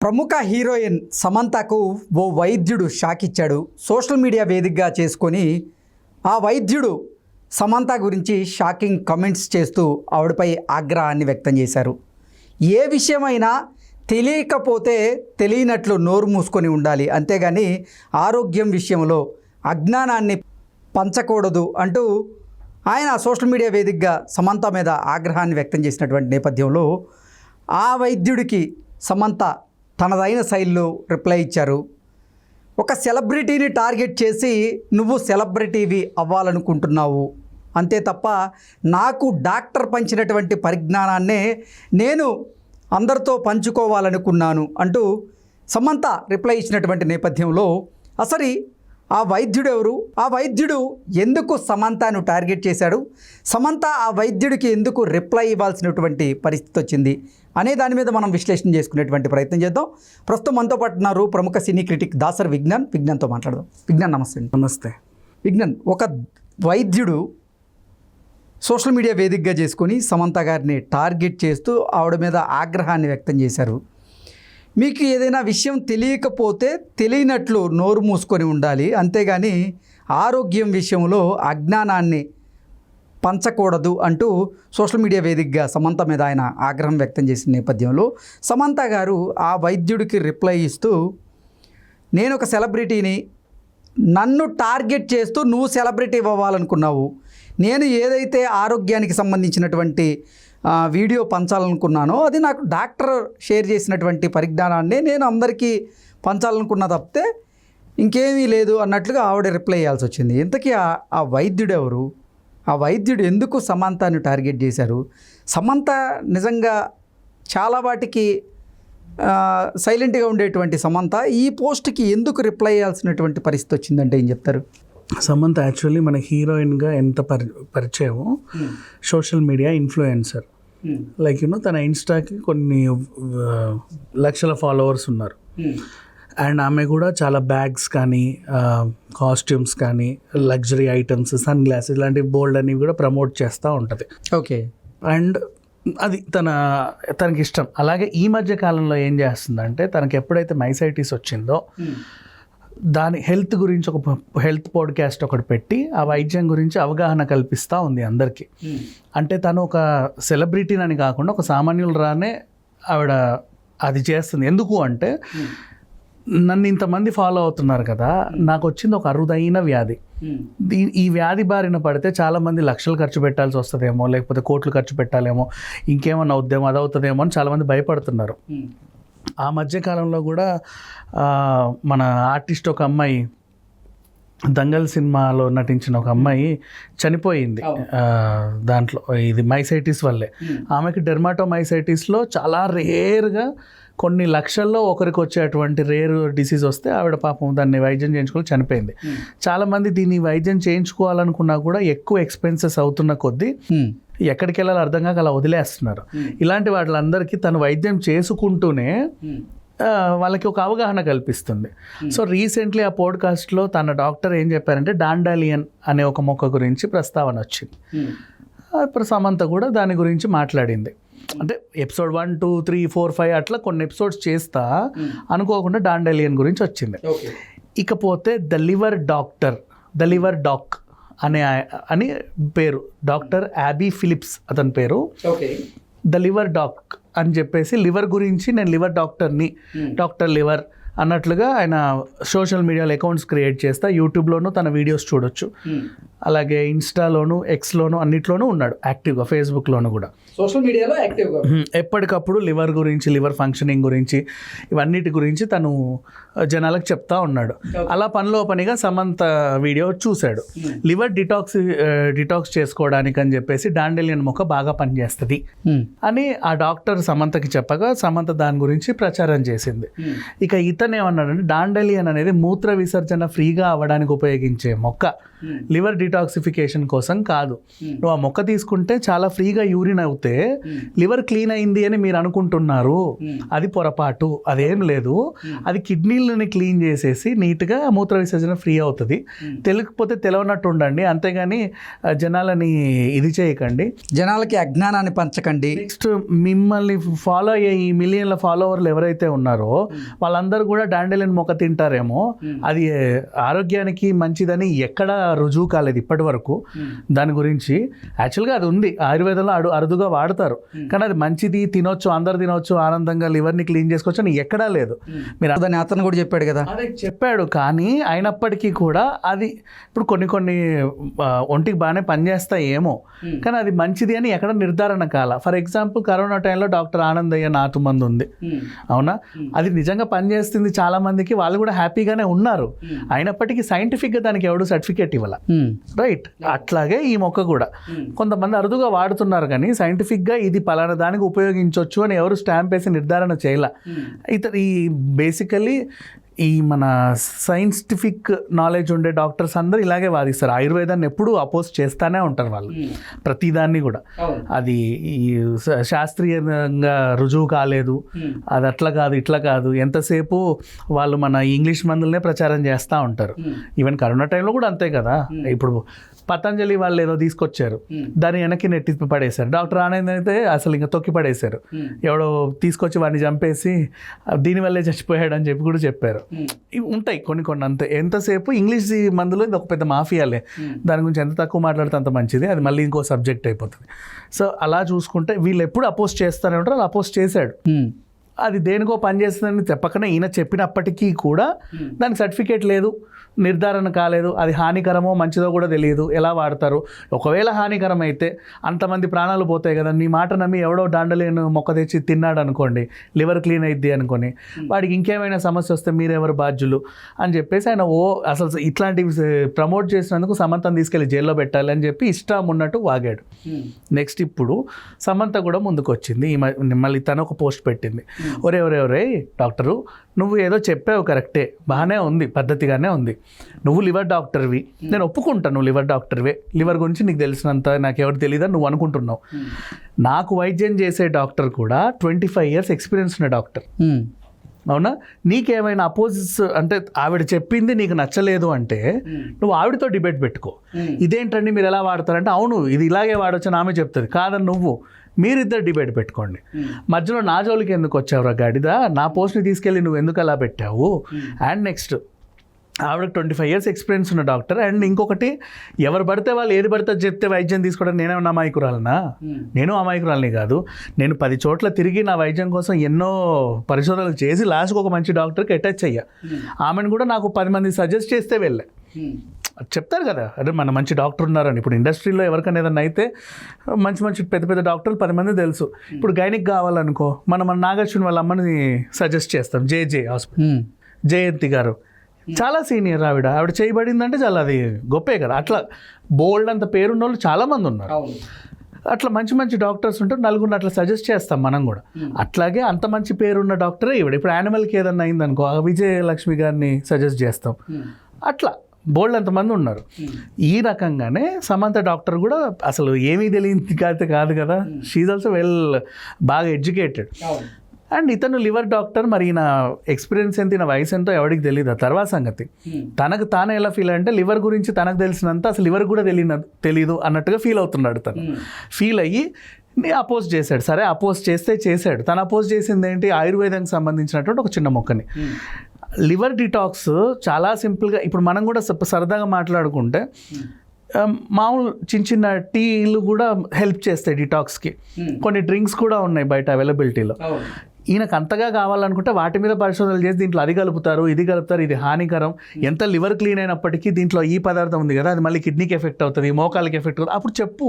ప్రముఖ హీరోయిన్ సమంతకు ఓ వైద్యుడు షాక్ ఇచ్చాడు సోషల్ మీడియా వేదికగా చేసుకొని ఆ వైద్యుడు సమంత గురించి షాకింగ్ కమెంట్స్ చేస్తూ ఆవిడపై ఆగ్రహాన్ని వ్యక్తం చేశారు. ఏ విషయమైనా తెలియకపోతే తెలియనట్లు నోరు మూసుకొని ఉండాలి. అంతేగాని ఆరోగ్యం విషయంలో అజ్ఞానాన్ని పంచకూడదు అంటూ ఆయన సోషల్ మీడియా వేదికగా సమంత మీద ఆగ్రహాన్ని వ్యక్తం చేసినటువంటి నేపథ్యంలో ఆ వైద్యుడికి సమంత తనదైన శైలిలో రిప్లై ఇచ్చారు. ఒక సెలబ్రిటీని టార్గెట్ చేసి నువ్వు సెలబ్రిటీవి అవ్వాలనుకుంటున్నావు. అంతే తప్ప నాకు డాక్టర్ పంచినటువంటి పరిజ్ఞానాన్నే నేను అందరితో పంచుకోవాలనుకున్నాను అంటూ సమంత రిప్లై ఇచ్చినటువంటి నేపథ్యంలో అసలు ఆ వైద్యుడు ఎవరు? ఆ వైద్యుడు ఎందుకు సమంతను టార్గెట్ చేశాడు? సమంత ఆ వైద్యుడికి ఎందుకు రిప్లై ఇవ్వాల్సినటువంటి పరిస్థితి వచ్చింది? అనే దాని మీద మనం విశ్లేషణ చేసుకునేటువంటి ప్రయత్నం చేద్దాం. ప్రస్తుతం మనతో పాటు ఉన్నారు ప్రముఖ సినీ క్రిటిక్ దాసర్ విజ్ఞాన్. విజ్ఞాన్తో మాట్లాడదాం. విజ్ఞాన్ నమస్తే నమస్తే. విజ్ఞాన్ ఒక వైద్యుడు సోషల్ మీడియా వేదికగా చేసుకొని సమంత గారిని టార్గెట్ చేస్తూ ఆవిడ మీద ఆగ్రహాన్ని వ్యక్తం చేశారు. మీకు ఏదైనా విషయం తెలియకపోతే తెలియనట్లు నోరు మూసుకొని ఉండాలి. అంతేగాని ఆరోగ్యం విషయంలో అజ్ఞానాన్ని పంచకూడదు అంటూ సోషల్ మీడియా వేదికగా సమంత మీద ఆయన ఆగ్రహం వ్యక్తం చేసిన నేపథ్యంలో సమంత గారు ఆ వైద్యుడికి రిప్లై ఇస్తూ నేను ఒక సెలబ్రిటీని నన్ను టార్గెట్ చేస్తూ నువ్వు సెలబ్రిటీ అవ్వాలనుకున్నావు. నేను ఏదైతే ఆరోగ్యానికి సంబంధించినటువంటి వీడియో పంచాలనుకున్నానో. అది నాకు డాక్టర్ షేర్ చేసినటువంటి పరిజ్ఞానాన్ని నేను అందరికీ పంచాలనుకున్న తప్పితే ఇంకేమీ లేదు అన్నట్లుగా ఆవిడ రిప్లై చేయాల్సి వచ్చింది. ఇంతకీ ఆ ఆ వైద్యుడు ఎవరు? ఆ వైద్యుడు ఎందుకు సమంతని టార్గెట్ చేశారు? సమంత నిజంగా చాలా వాటికి సైలెంట్గా ఉండేటువంటి సమంత ఈ పోస్ట్కి ఎందుకు రిప్లై చేయాల్సినటువంటి పరిస్థితి వచ్చిందంటే ఏం చెప్తారు? సమంత యాక్చువల్లీ మన హీరోయిన్గా ఎంత పరి పరిచయమో social media influencer. Like you know తన ఇన్స్టాకి కొన్ని లక్షల ఫాలోవర్స్ ఉన్నారు. అండ్ ఆమె కూడా చాలా బ్యాగ్స్ కానీ కాస్ట్యూమ్స్ కానీ లగ్జరీ ఐటమ్స్ సన్ గ్లాసెస్ ఇలాంటి బోల్డ్ అనేవి కూడా ప్రమోట్ చేస్తూ ఉంటుంది. ఓకే. అండ్ అది తన తనకి ఇష్టం అలాగే ఈ మధ్య కాలంలో ఏం చేస్తుందంటే తనకి ఎప్పుడైతే మైసైటిస్ వచ్చిందో దాని హెల్త్ గురించి ఒక హెల్త్ పాడ్కాస్ట్ ఒకటి పెట్టి ఆ వైద్యం గురించి అవగాహన కల్పిస్తూ ఉంది అందరికీ. అంటే తను ఒక సెలబ్రిటీని అని కాకుండా ఒక సామాన్యులు రానే ఆవిడ అది చేస్తుంది. ఎందుకు అంటే నన్ను ఇంతమంది ఫాలో అవుతున్నారు కదా నాకు వచ్చింది ఒక అరుదైన వ్యాధి. దీ ఈ వ్యాధి బారిన పడితే చాలామంది లక్షలు ఖర్చు పెట్టాల్సి వస్తుందేమో లేకపోతే కోట్లు ఖర్చు పెట్టాలేమో ఇంకేమన్నా అవుద్దేమో అది అవుతుందేమో అని చాలామంది భయపడుతున్నారు. ఆ మధ్యకాలంలో కూడా మన ఆర్టిస్ట్ ఒక అమ్మాయి దంగల్ సినిమాలో నటించిన ఒక అమ్మాయి చనిపోయింది. దాంట్లో ఇది మైసైటిస్ వల్లే. ఆమెకి డెర్మాటోమైసైటిస్లో చాలా రేర్గా కొన్ని లక్షల్లో ఒకరికి వచ్చేటువంటి రేర్ డిసీజ్ వస్తే ఆవిడ పాపం దాన్ని వైద్యం చేయించుకొని చనిపోయింది. చాలామంది దీన్ని వైద్యం చేయించుకోవాలనుకున్నా కూడా ఎక్కువ ఎక్స్పెన్సెస్ అవుతున్న కొద్దీ ఎక్కడికి వెళ్ళాలో అర్థం కాక అలా వదిలేస్తున్నారు. ఇలాంటి వాళ్ళందరికీ తను వైద్యం చేసుకుంటూనే వాళ్ళకి ఒక అవగాహన కల్పిస్తుంది. సో రీసెంట్లీ ఆ పోడ్కాస్ట్లో తన డాక్టర్ ఏం చెప్పారంటే డాండాలియన్ అనే ఒక మొక్క గురించి ప్రస్తావన వచ్చింది. ఇప్పుడు సమంత కూడా దాని గురించి మాట్లాడింది. అంటే episode one two three four five అట్లా కొన్ని ఎపిసోడ్స్ చేస్తా అనుకోకుండా డాండాలియన్ గురించి వచ్చింది. ఇకపోతే the liver doctor the liver doc అనే అని పేరు. డాక్టర్ యాబీ ఫిలిప్స్ అతని పేరు. ద లివర్ డాక్ అని చెప్పేసి లివర్ గురించి నేను లివర్ డాక్టర్ని డాక్టర్ లివర్ అన్నట్లుగా ఆయన సోషల్ మీడియాలో అకౌంట్స్ క్రియేట్ చేస్తా యూట్యూబ్లోనూ తన వీడియోస్ చూడొచ్చు. అలాగే ఇన్స్టాలోను ఎక్స్లోను అన్నిట్లోనూ ఉన్నాడు యాక్టివ్గా ఫేస్బుక్లోను కూడా. సోషల్ మీడియాలో యాక్టివ్గా. ఎప్పటికప్పుడు లివర్ గురించి లివర్ ఫంక్షనింగ్ గురించి ఇవన్నిటి గురించి తను జనాలకు చెప్తా ఉన్నాడు. అలా పనిలో పనిగా సమంత వీడియో చూశాడు. లివర్ డిటాక్స్ డిటాక్స్ చేసుకోవడానికి అని చెప్పేసి డాండెలియన్ మొక్క బాగా పనిచేస్తుంది. అని ఆ డాక్టర్ సమంతకి చెప్పగా సమంత దాని గురించి ప్రచారం చేసింది. ఇక ఇతను ఏమన్నాడంటే డాండలియన్ అనేది మూత్ర విసర్జన ఫ్రీగా అవ్వడానికి ఉపయోగించే మొక్క. లివర్ డిటాక్సిఫికేషన్ కోసం కాదు. నువ్వు ఆ మొక్క తీసుకుంటే చాలా ఫ్రీగా యూరిన్ అవుతే లివర్ క్లీన్ అయింది అని మీరు అనుకుంటున్నారు. అది పొరపాటు. అదేం లేదు. అది కిడ్నీలని క్లీన్ చేసేసి నీట్గా మూత్ర విసర్జన ఫ్రీ అవుతుంది. తెలియకపోతే తెలవనట్టు ఉండండి. అంతేగాని జనాలని ఇది చేయకండి. జనాలకి అజ్ఞానాన్ని పంచకండి. నెక్స్ట్ మిమ్మల్ని ఫాలో అయ్యే ఈ మిలియన్ల ఫాలోవర్లు ఎవరైతే ఉన్నారో వాళ్ళందరూ కూడా డాండెలిన్ మొక్క తింటారేమో. అది ఆరోగ్యానికి మంచిదని ఎక్కడ రుజువు కాలేదు ఇప్పటి వరకు. దాని గురించి యాక్చువల్గా అది ఉంది. ఆయుర్వేదంలో అడు అరుదుగా వాడతారు. కానీ అది మంచిది తినొచ్చు అందరు తినొచ్చు ఆనందంగా లివర్ని క్లీన్ చేసుకోవచ్చు అని ఎక్కడా లేదు. మీరు దాన్ని అతను కూడా చెప్పాడు కదా. అదే చెప్పాడు కానీ అయినప్పటికీ కూడా అది ఇప్పుడు కొన్ని కొన్ని ఒంటికి బాగానే పనిచేస్తాయి ఏమో. కానీ అది మంచిది అని ఎక్కడ నిర్ధారణ కాల. ఫర్ ఎగ్జాంపుల్ కరోనా టైంలో డాక్టర్ ఆనందయ్య నాతు మందు ఉంది. అవునా? అది నిజంగా పనిచేస్తుంది చాలా మందికి. వాళ్ళు కూడా హ్యాపీగానే ఉన్నారు. అయినప్పటికీ సైంటిఫిక్గా దానికి ఎవడు సర్టిఫికేట్ ఇవ్వాల. రైట్ అట్లాగే ఈ మొక్క కూడా. కొంతమంది అరుదుగా వాడుతున్నారు కానీ సైంటిఫిక్గా ఇది పలానా దానికి ఉపయోగించవచ్చు అని ఎవరు స్టాంప్ వేసి నిర్ధారణ చేయాల. ఇతర ఈ బేసికలీ ఈ మన సైంటిఫిక్ నాలెడ్జ్ ఉండే డాక్టర్స్ అందరూ ఇలాగే వాదిస్తారు. ఆయుర్వేదాన్ని ఎప్పుడూ అపోజ్ చేస్తానే ఉంటారు వాళ్ళు. ప్రతిదాన్ని కూడా. అది ఈ శాస్త్రీయంగా రుజువు కాలేదు. అది అట్లా కాదు ఇట్లా కాదు. ఎంతసేపు వాళ్ళు మన ఇంగ్లీష్ మందులనే ప్రచారం చేస్తూ ఉంటారు. ఈవెన్ కరోనా టైంలో కూడా అంతే కదా. ఇప్పుడు పతంజలి వాళ్ళు ఏదో తీసుకొచ్చారు. దాన్ని వెనక్కి నెట్టి పడేశారు. డాక్టర్ ఆనంద్ అయితే అసలు ఇంకా తొక్కి పడేశారు. ఎవడో తీసుకొచ్చి వాడిని చంపేసి "ఆ, దీనివల్లే చచ్చిపోయాడు అని చెప్పి కూడా చెప్పారు. ఉంటాయి కొన్ని కొన్ని అంతే. ఎంతసేపు ఇంగ్లీష్ మందులో ఇది ఒక పెద్ద మాఫియాలే. దాని గురించి ఎంత తక్కువ మాట్లాడితే అంత మంచిది. అది మళ్ళీ ఇంకో సబ్జెక్ట్ అయిపోతుంది. సో అలా చూసుకుంటే వీళ్ళు ఎప్పుడు అపోజ్ చేస్తానే ఉంటారు అలా అపోజ్ చేశాడు. ఉమ్. అది దేనికో పనిచేస్తుందని చెప్పకనే ఈయన చెప్పినప్పటికీ కూడా దానికి సర్టిఫికేట్ లేదు నిర్ధారణ కాలేదు అది హానికరమో మంచిదో కూడా తెలియదు ఎలా వాడతారు? ఒకవేళ హానికరం అయితే అంతమంది ప్రాణాలు పోతాయి కదా నీ మాట నమ్మి ఎవడో డాండలేను మొక్క తెచ్చి తిన్నాడు అనుకోండి లివర్ క్లీన్ అయిద్ది అనుకోని వాడికి ఇంకేమైనా సమస్య వస్తే మీరెవరు బాధ్యులు? అని చెప్పేసి ఆయన ఓ అసలు ఇట్లాంటివి ప్రమోట్ చేసినందుకు సమంతను తీసుకెళ్ళి జైల్లో పెట్టాలి అని చెప్పి ఇష్టం ఉన్నట్టు వాగాడు. నెక్స్ట్ ఇప్పుడు సమంత కూడా ముందుకు వచ్చింది మళ్ళీ తను ఒక పోస్ట్ పెట్టింది. ఒరే ఒరే ఒరే డాక్టరు నువ్వు ఏదో చెప్పావు కరెక్టే. బాగానే ఉంది పద్ధతిగానే ఉంది. నువ్వు లివర్ డాక్టర్వి. నేను ఒప్పుకుంటాను నువ్వు లివర్ డాక్టర్వే. లివర్ గురించి నీకు తెలిసినంత నాకు ఎవరు తెలియదని నువ్వు అనుకుంటున్నావు. నాకు వైద్యం చేసే డాక్టర్ కూడా ట్వంటీ ఫైవ్ ఇయర్స్ ఎక్స్పీరియన్స్ ఉన్న డాక్టర్. అవునా? నీకేమైనా అపోజిట్స్ అంటే ఆవిడ చెప్పింది నీకు నచ్చలేదు అంటే నువ్వు ఆవిడతో డిబేట్ పెట్టుకో. ఇదేంటండి మీరు ఎలా వాడతారంటే అవును ఇది ఇలాగే వాడొచ్చు అని ఆమె చెప్తుంది. కాదని నువ్వు. మీరిద్దరు డిబేట్ పెట్టుకోండి. మధ్యలో నా జోలికి ఎందుకు వచ్చావురా గాడిద? నా పోస్ట్ని తీసుకెళ్ళి నువ్వు ఎందుకు అలా పెట్టావు? అండ్ నెక్స్ట్ ఆవిడ ట్వంటీ ఫైవ్ ఇయర్స్ ఎక్స్పీరియన్స్ ఉన్న డాక్టర్. అండ్ ఇంకొకటి ఎవరు పడితే వాళ్ళు ఏది పడితే చెప్తే వైద్యం తీసుకోవడం నేనేమన్నా అమాయకురాలనా? నేను అమాయకురాలని కాదు. నేను పది చోట్ల తిరిగి నా వైద్యం కోసం ఎన్నో పరిశోధనలు చేసి లాస్ట్కి ఒక మంచి డాక్టర్కి అటాచ్ అయ్యా. ఆమెను కూడా నాకు పది మంది సజెస్ట్ చేస్తే వెళ్ళా. చెప్తారు కదా అరే మన మంచి డాక్టర్ ఉన్నారని. ఇప్పుడు ఇండస్ట్రీలో ఎవరికైనా ఏదైనా అయితే మంచి మంచి పెద్ద పెద్ద డాక్టర్లు పది మంది తెలుసు. ఇప్పుడు గైనిక్ కావాలనుకో మనం మన నాగార్జున వాళ్ళ అమ్మని సజెస్ట్ చేస్తాం జే జే హాస్పిటల్. ఉమ్. జయంతి గారు. చాలా సీనియర్ ఆవిడ. ఆవిడ చేయబడిందంటే చాలా అది గొప్పే కదా. అట్లా బోల్డ్ అంత పేరున్న వాళ్ళు చాలా మంది ఉన్నారు. అట్లా మంచి మంచి డాక్టర్స్ ఉంటే నలుగురిని అట్లా సజెస్ట్ చేస్తాం మనం కూడా. అట్లాగే అంత మంచి పేరున్న డాక్టరే ఇవిడ ఇప్పుడు యానిమల్కి ఏదన్నా అయిందనుకో విజయలక్ష్మి గారిని సజెస్ట్ చేస్తాం. అట్లా. బోల్డ్ అంతమంది ఉన్నారు. ఈ రకంగానే సమంత డాక్టర్ కూడా అసలు ఏమీ తెలియదు కాదు కాదు కదా. షీజ్ ఆల్సో వెల్ బాగా ఎడ్యుకేటెడ్. అండ్ ఇతను లివర్ డాక్టర్ మరి ఈయన ఎక్స్పీరియన్స్ ఎంత ఈయన వయసు ఎంతో ఎవరికి తెలియదు ఆ తర్వాత సంగతి. తనకు తాను ఎలా ఫీల్ అంటే లివర్ గురించి తనకు తెలిసినంత అసలు లివర్ కూడా తెలియన తెలియదు అన్నట్టుగా ఫీల్ అవుతున్నాడు తను. ఫీల్ అయ్యి అపోజ్ చేశాడు. సరే అపోజ్ చేస్తే చేశాడు. తను అపోజ్ చేసింది ఏంటి? ఆయుర్వేదానికి సంబంధించినటువంటి ఒక చిన్న మొక్కని. లివర్ డిటాక్స్ చాలా సింపుల్గా ఇప్పుడు మనం కూడా సరదాగా మాట్లాడుకుంటే ఆ, మామూలు చిన్న చిన్న టీలు కూడా హెల్ప్ చేస్తాయి డిటాక్స్కి. కొన్ని డ్రింక్స్ కూడా ఉన్నాయి బయట అవైలబిలిటీలో. ఈయనకు అంతగా కావాలనుకుంటే వాటి మీద పరిశోధనలు చేసి దీంట్లో అది కలుపుతారు ఇది కలుపుతారు ఇది హానికరం. ఎంత లివర్ క్లీన్ అయినప్పటికీ దీంట్లో ఈ పదార్థం ఉంది కదా అది మళ్ళీ కిడ్నీకి ఎఫెక్ట్ అవుతుంది మోకాలకి ఎఫెక్ట్ అవుతుంది. అప్పుడు చెప్పు.